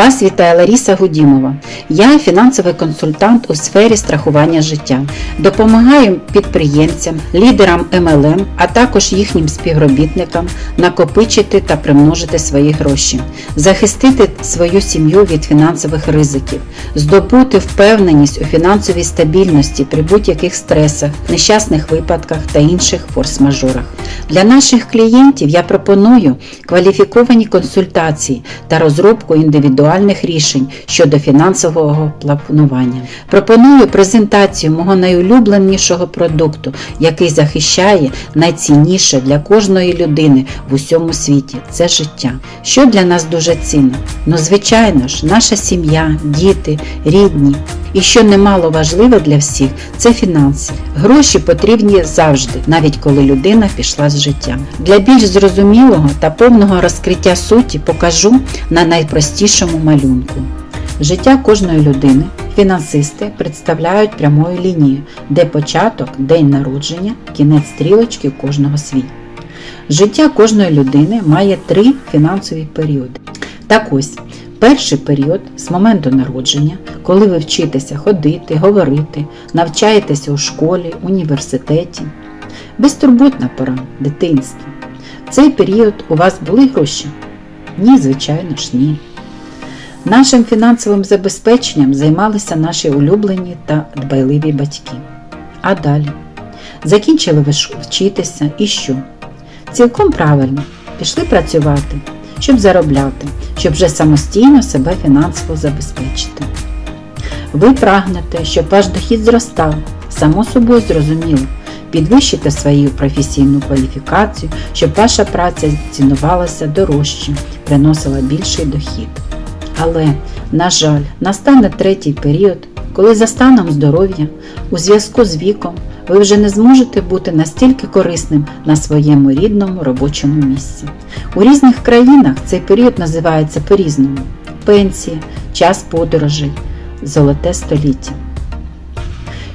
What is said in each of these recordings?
Вас вітає Ларіса Гудімова. Я фінансовий консультант у сфері страхування життя. Допомагаю підприємцям, лідерам MLM, а також їхнім співробітникам накопичити та примножити свої гроші, захистити свою сім'ю від фінансових ризиків, здобути впевненість у фінансовій стабільності при будь-яких стресах, нещасних випадках та інших форс-мажорах. Для наших клієнтів я пропоную кваліфіковані консультації та розробку індивідуальних рішень щодо фінансового планування. Пропоную презентацію мого найулюбленішого продукту, який захищає найцінніше для кожної людини в усьому світі це життя. Що для нас дуже цінно? Ну, звичайно ж, наша сім'я, діти, рідні. І що немало важливе для всіх, це фінанси. Гроші потрібні завжди, навіть коли людина пішла з життя. Для більш зрозумілого та повного розкриття суті покажу на найпростішому малюнку. Життя кожної людини фінансисти представляють прямою лінією, де початок, день народження, кінець стрілочки кожного свій. Життя кожної людини має три фінансові періоди. Так ось, перший період з моменту народження, коли ви вчитеся ходити, говорити, навчаєтеся у школі, університеті. Безтурботна пора, дитинство. В цей період у вас були гроші? Ні, звичайно ж, ні. Нашим фінансовим забезпеченням займалися наші улюблені та дбайливі батьки. А далі? Закінчили ви вчитися і що? Цілком правильно, пішли працювати, щоб заробляти, щоб вже самостійно себе фінансово забезпечити. Ви прагнете, щоб ваш дохід зростав, само собою зрозуміло. Підвищите свою професійну кваліфікацію, щоб ваша праця цінувалася дорожче, приносила більший дохід. Але, на жаль, настане третій період, коли за станом здоров'я, у зв'язку з віком, ви вже не зможете бути настільки корисним на своєму рідному робочому місці. У різних країнах цей період називається по-різному: пенсії, час подорожей, золоте століття.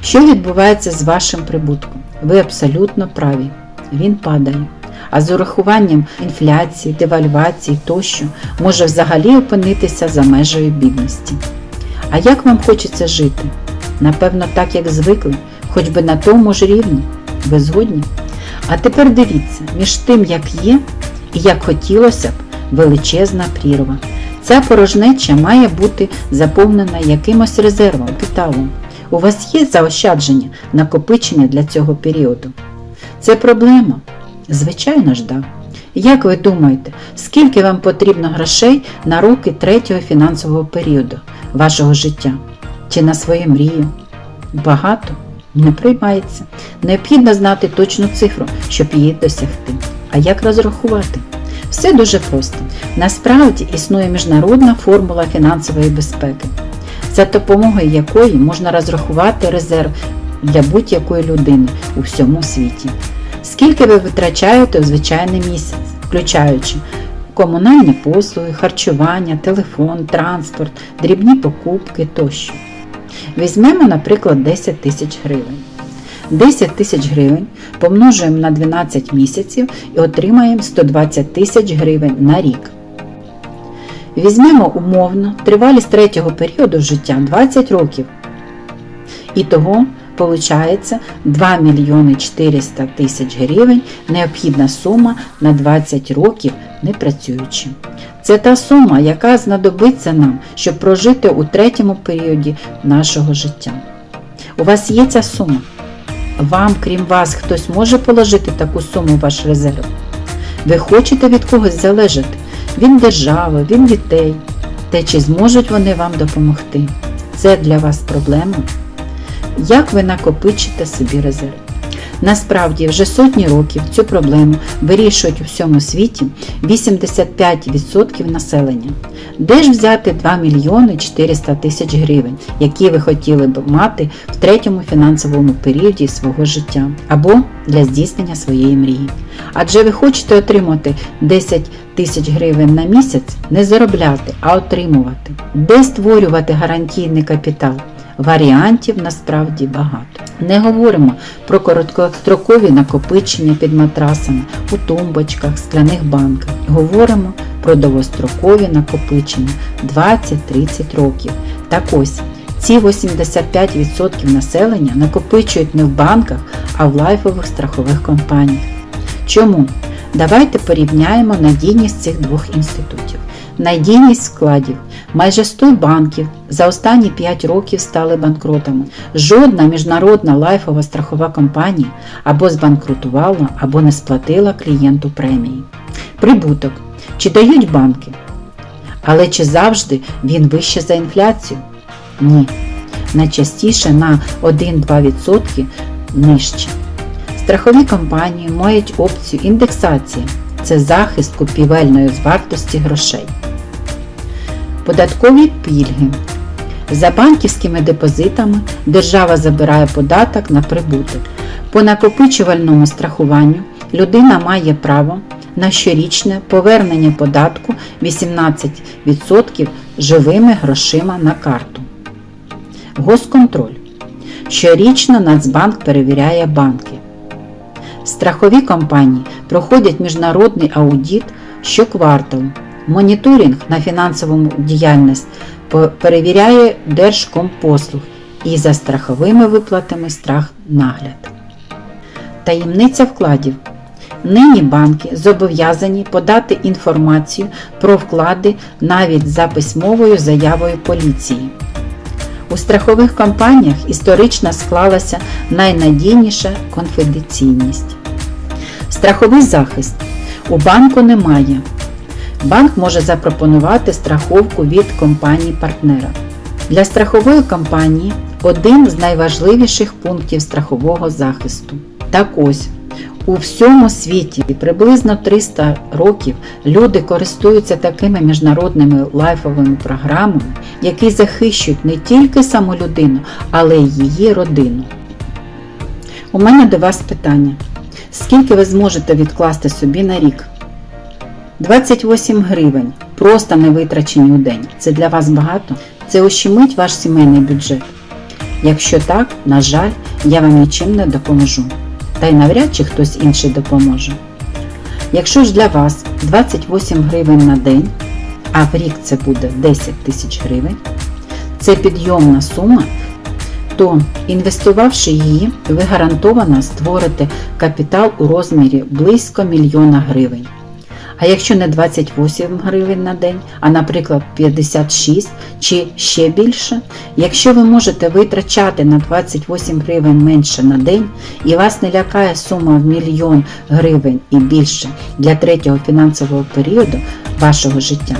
Що відбувається з вашим прибутком? Ви абсолютно праві. Він падає. А з урахуванням інфляції, девальвації тощо може взагалі опинитися за межею бідності. А як вам хочеться жити? Напевно, так як звикли, хоч би на тому ж рівні. Ви згодні? А тепер дивіться, між тим, як є, і як хотілося б, величезна прірва. Ця порожнеча має бути заповнена якимось резервом, капіталом. У вас є заощадження, накопичення для цього періоду? Це проблема? Звичайно ж, да. Як ви думаєте, скільки вам потрібно грошей на роки третього фінансового періоду вашого життя? Чи на свою мрію? Багато? Не приймається. Необхідно знати точну цифру, щоб її досягти. А як розрахувати? Все дуже просто. Насправді існує міжнародна формула фінансової безпеки, за допомогою якої можна розрахувати резерв для будь-якої людини у всьому світі. Скільки ви витрачаєте у звичайний місяць, включаючи комунальні послуги, харчування, телефон, транспорт, дрібні покупки тощо. Візьмемо, наприклад, 10 тисяч гривень. 10 тисяч гривень помножуємо на 12 місяців і отримаємо 120 тисяч гривень на рік. Візьмемо умовно тривалість третього періоду життя 20 років. І того виходить 2 мільйони 400 тисяч гривень необхідна сума на 20 років не працюючи. Це та сума, яка знадобиться нам, щоб прожити у третьому періоді нашого життя. У вас є ця сума? Вам, крім вас, хтось може положити таку суму в ваш резерв? Ви хочете від когось залежати? Від держави, від дітей. Та чи зможуть вони вам допомогти? Це для вас проблема? Як ви накопичите собі резерв? Насправді вже сотні років цю проблему вирішують у всьому світі 85% населення. Де ж взяти 2 мільйони 400 тисяч гривень, які ви хотіли б мати в третьому фінансовому періоді свого життя або для здійснення своєї мрії? Адже ви хочете отримати 10 тисяч гривень на місяць не заробляти, а отримувати. Де створювати гарантійний капітал? Варіантів насправді багато. Не говоримо про короткострокові накопичення під матрасами, у тумбочках, скляних банках. Говоримо про довгострокові накопичення 20-30 років. Так ось, ці 85% населення накопичують не в банках, а в лайфових страхових компаніях. Чому? Давайте порівняємо надійність цих двох інститутів. Надійність складів. Майже 100 банків за останні 5 років стали банкротами. Жодна міжнародна лайфова страхова компанія або збанкрутувала, або не сплатила клієнту премії. Прибуток. Чи дають банки? Але чи завжди він вище за інфляцію? Ні. Найчастіше на 1-2% нижче. Страхові компанії мають опцію індексації це захист купівельної вартості грошей. Податкові пільги. За банківськими депозитами держава забирає податок на прибуток. По накопичувальному страхуванню людина має право на щорічне повернення податку 18% живими грошима на карту. Госконтроль. Щорічно Нацбанк перевіряє банки. Страхові компанії проходять міжнародний аудит щокварталу. Моніторинг на фінансову діяльність перевіряє Держкомпослуг і за страховими виплатами страхнагляд. Таємниця вкладів. Нині банки зобов'язані подати інформацію про вклади навіть за письмовою заявою поліції. У страхових компаніях історично склалася найнадійніша конфіденційність. Страховий захист у банку немає. Банк може запропонувати страховку від компанії-партнера. Для страхової компанії один з найважливіших пунктів страхового захисту. Так ось, у всьому світі приблизно 300 років люди користуються такими міжнародними лайфовими програмами, які захищують не тільки саму людину, але й її родину. У мене до вас питання. Скільки ви зможете відкласти собі на рік? 28 гривень. Просто не витрачені у день. Це для вас багато? Це ощемить ваш сімейний бюджет? Якщо так, на жаль, я вам нічим не допоможу. Та й навряд чи хтось інший допоможе. Якщо ж для вас 28 гривень на день, а в рік це буде 10 тисяч гривень, це підйомна сума, то інвестувавши її, ви гарантовано створите капітал у розмірі близько мільйона гривень. А якщо не 28 гривень на день, а, наприклад, 56 чи ще більше, якщо ви можете витрачати на 28 гривень менше на день і вас не лякає сума в мільйон гривень і більше для третього фінансового періоду вашого життя,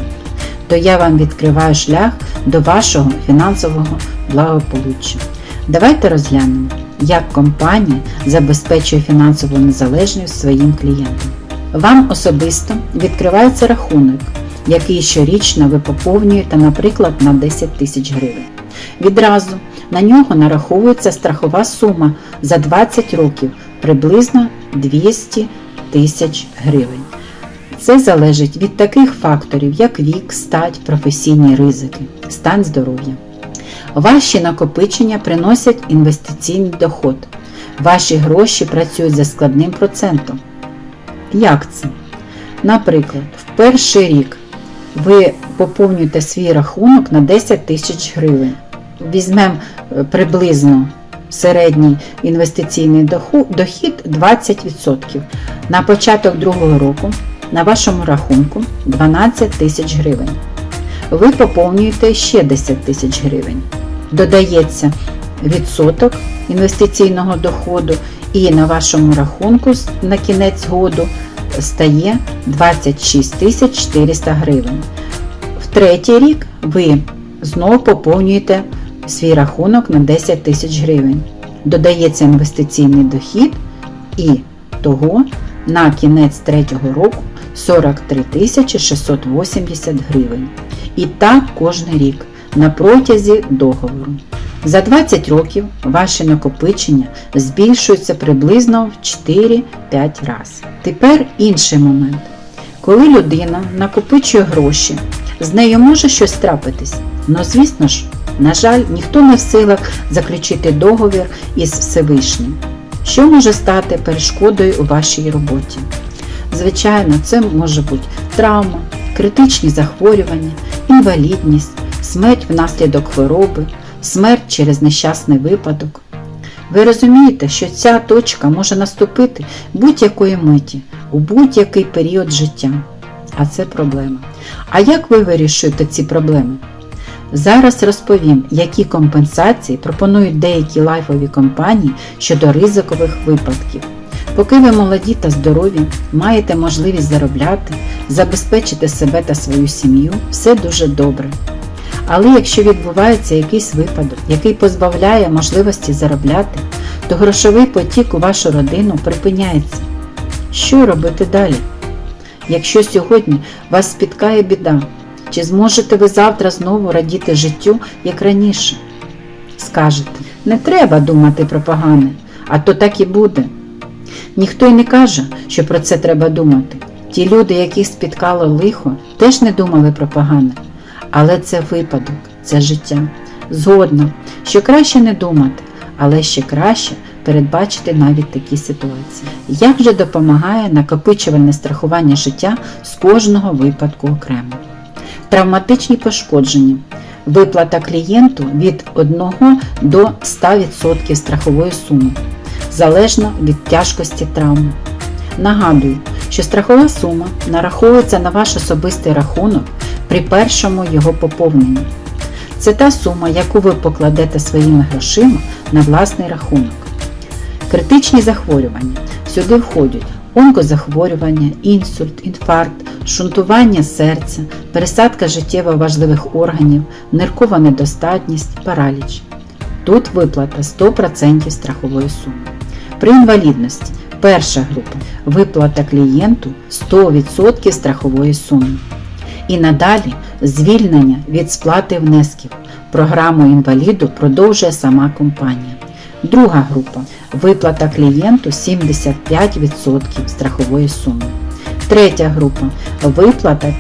то я вам відкриваю шлях до вашого фінансового благополуччя. Давайте розглянемо, як компанія забезпечує фінансову незалежність своїм клієнтам. Вам особисто відкривається рахунок, який щорічно ви поповнюєте, наприклад, на 10 тисяч гривень. Відразу на нього нараховується страхова сума за 20 років приблизно 200 тисяч гривень. Це залежить від таких факторів, як вік, стать, професійні ризики, стан здоров'я. Ваші накопичення приносять інвестиційний доход. Ваші гроші працюють за складним процентом. Як це? Наприклад, в перший рік ви поповнюєте свій рахунок на 10 тисяч гривень. Візьмемо е, приблизно середній інвестиційний дохід 20%. На початок другого року на вашому рахунку 12 тисяч гривень. Ви поповнюєте ще 10 тисяч гривень. Додається відсоток інвестиційного доходу і на вашому рахунку на кінець году стає 26 400 гривень. В третій рік ви знову поповнюєте свій рахунок на 10 тисяч гривень. Додається інвестиційний дохід і того на кінець третього року 43 680 гривень. І так кожен рік на протязі договору. За 20 років ваші накопичення збільшуються приблизно в 4-5 разів. Тепер інший момент. Коли людина накопичує гроші, з нею може щось трапитись. Ну, звісно ж, на жаль, ніхто не в силах заключити договір із Всевишнім, що може стати перешкодою у вашій роботі. Звичайно, це може бути травма, критичні захворювання, інвалідність, смерть внаслідок хвороби, смерть через нещасний випадок. Ви розумієте, що ця точка може наступити будь-якої миті у будь-який період життя. А це проблема. А як ви вирішуєте ці проблеми? Зараз розповім, які компенсації пропонують деякі лайфові компанії щодо ризикових випадків. Поки ви молоді та здорові, маєте можливість заробляти, забезпечити себе та свою сім'ю, все дуже добре. Але якщо відбувається якийсь випадок, який позбавляє можливості заробляти, то грошовий потік у вашу родину припиняється. Що робити далі? Якщо сьогодні вас спіткає біда, чи зможете ви завтра знову радіти життю, як раніше? Скажете, не треба думати про погане, а то так і буде. Ніхто й не каже, що про це треба думати. Ті люди, яких спіткало лихо, теж не думали про погане. Але це випадок, це життя. Згодна, що краще не думати, але ще краще передбачити навіть такі ситуації. Як же допомагає накопичувальне страхування життя з кожного випадку окремо? Травматичні пошкодження. Виплата клієнту від 1 до 100% страхової суми, залежно від тяжкості травми. Нагадую, що страхова сума нараховується на ваш особистий рахунок при першому його поповненні. Це та сума, яку ви покладете своїми грошима на власний рахунок. Критичні захворювання. Сюди входять онкозахворювання, інсульт, інфаркт, шунтування серця, пересадка життєво важливих органів, ниркова недостатність, параліч. Тут виплата 100% страхової суми. При інвалідності перша група виплата клієнту 100% страхової суми. І надалі звільнення від сплати внесків. Програму інваліду продовжує сама компанія. Друга група виплата клієнту 75% страхової суми. Третя група виплата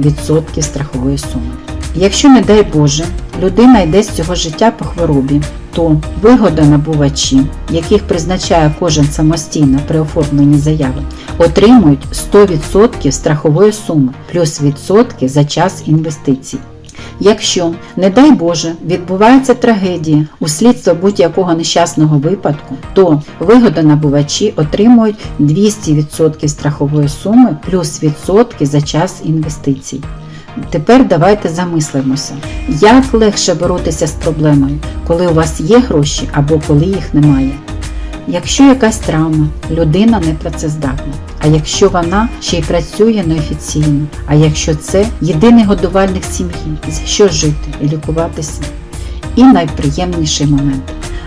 50% страхової суми. Якщо, не дай Боже, людина йде з цього життя по хворобі, то вигода набувачі, яких призначає кожен самостійно при оформленні заяви, отримують 100% страхової суми плюс відсотки за час інвестицій. Якщо, не дай Боже, відбувається трагедія у слідство будь-якого нещасного випадку, то вигодонабувачі отримують 200% страхової суми плюс відсотки за час інвестицій. Тепер давайте замислимося, як легше боротися з проблемою, коли у вас є гроші або коли їх немає. Якщо якась травма, людина не працездатна. А якщо вона ще й працює неофіційно, а якщо це єдиний годувальник сім'ї, за що жити і лікуватися? І найприємніший момент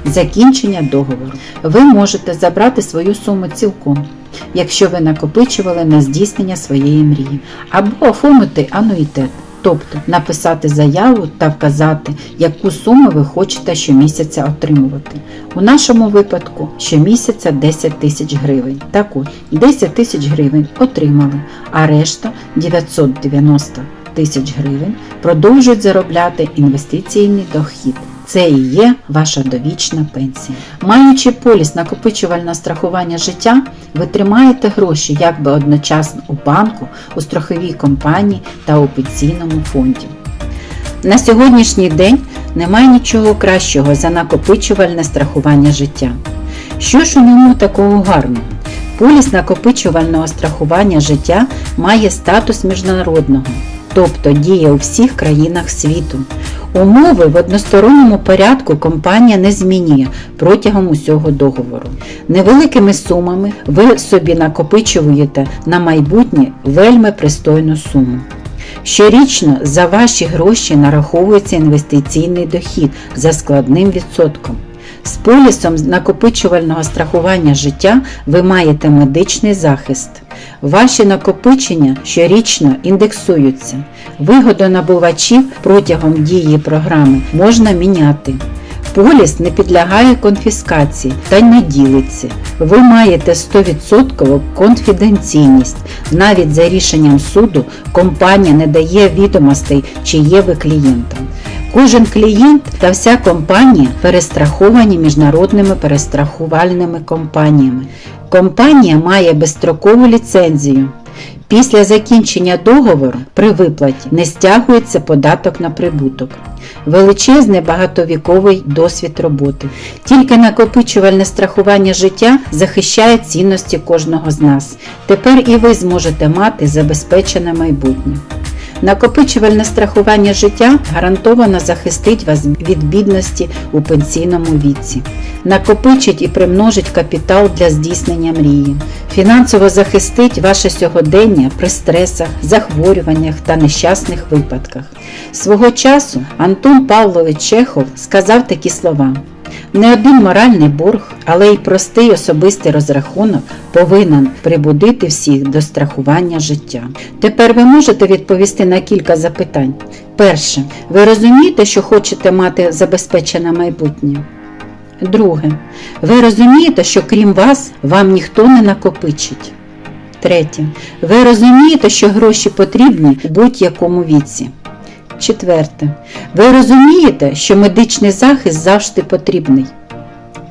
закінчення договору. Ви можете забрати свою суму цілком, якщо ви накопичували на здійснення своєї мрії, або оформити ануїтет. Тобто написати заяву та вказати, яку суму ви хочете щомісяця отримувати. У нашому випадку щомісяця 10 тисяч гривень. Так от, 10 тисяч гривень отримали, а решта 990 тисяч гривень продовжують заробляти інвестиційний дохід. Це і є ваша довічна пенсія. Маючи поліс накопичувальне страхування життя, ви тримаєте гроші якби одночасно у банку, у страховій компанії та у пенсійному фонді. На сьогоднішній день немає нічого кращого за накопичувальне страхування життя. Що ж у ньому такого гарного? Поліс накопичувального страхування життя має статус міжнародного, тобто діє у всіх країнах світу. Умови в односторонньому порядку компанія не змінює протягом усього договору. Невеликими сумами ви собі накопичуєте на майбутнє вельми пристойну суму. Щорічно за ваші гроші нараховується інвестиційний дохід за складним відсотком. З полісом накопичувального страхування життя ви маєте медичний захист. Ваші накопичення щорічно індексуються. Вигоду набувачів протягом дії програми можна міняти. Поліс не підлягає конфіскації та не ділиться. Ви маєте 100% конфіденційність. Навіть за рішенням суду компанія не дає відомостей, чи є ви клієнтом. Кожен клієнт та вся компанія перестраховані міжнародними перестрахувальними компаніями. Компанія має безстрокову ліцензію. Після закінчення договору при виплаті не стягується податок на прибуток. Величезний багатовіковий досвід роботи. Тільки накопичувальне страхування життя захищає цінності кожного з нас. Тепер і ви зможете мати забезпечене майбутнє. Накопичувальне страхування життя гарантовано захистить вас від бідності у пенсійному віці, накопичить і примножить капітал для здійснення мрії, фінансово захистить ваше сьогодення при стресах, захворюваннях та нещасних випадках. Свого часу Антон Павлович Чехов сказав такі слова. Не один моральний борг, але й простий особистий розрахунок повинен прибудити всіх до страхування життя. Тепер ви можете відповісти на кілька запитань. Перше, ви розумієте, що хочете мати забезпечене майбутнє? Друге, ви розумієте, що крім вас вам ніхто не накопичить. Третє, ви розумієте, що гроші потрібні у будь-якому віці. Четверте. Ви розумієте, що медичний захист завжди потрібний.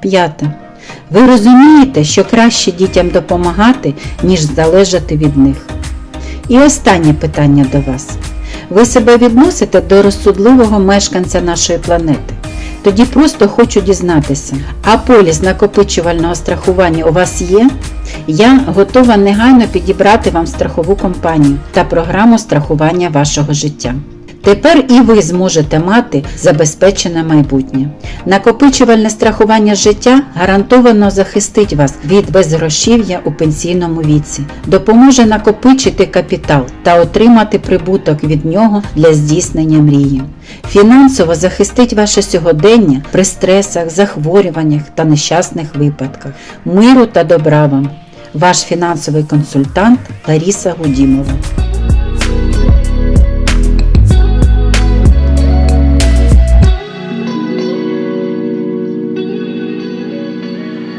П'яте. Ви розумієте, що краще дітям допомагати, ніж залежати від них. І останнє питання до вас. Ви себе відносите до розсудливого мешканця нашої планети? Тоді просто хочу дізнатися, а поліс накопичувального страхування у вас є? Я готова негайно підібрати вам страхову компанію та програму страхування вашого життя. Тепер і ви зможете мати забезпечене майбутнє. Накопичувальне страхування життя гарантовано захистить вас від безгрошів'я у пенсійному віці, допоможе накопичити капітал та отримати прибуток від нього для здійснення мрії. Фінансово захистить ваше сьогодення при стресах, захворюваннях та нещасних випадках. Миру та добра вам! Ваш фінансовий консультант Ларіса Гудімова.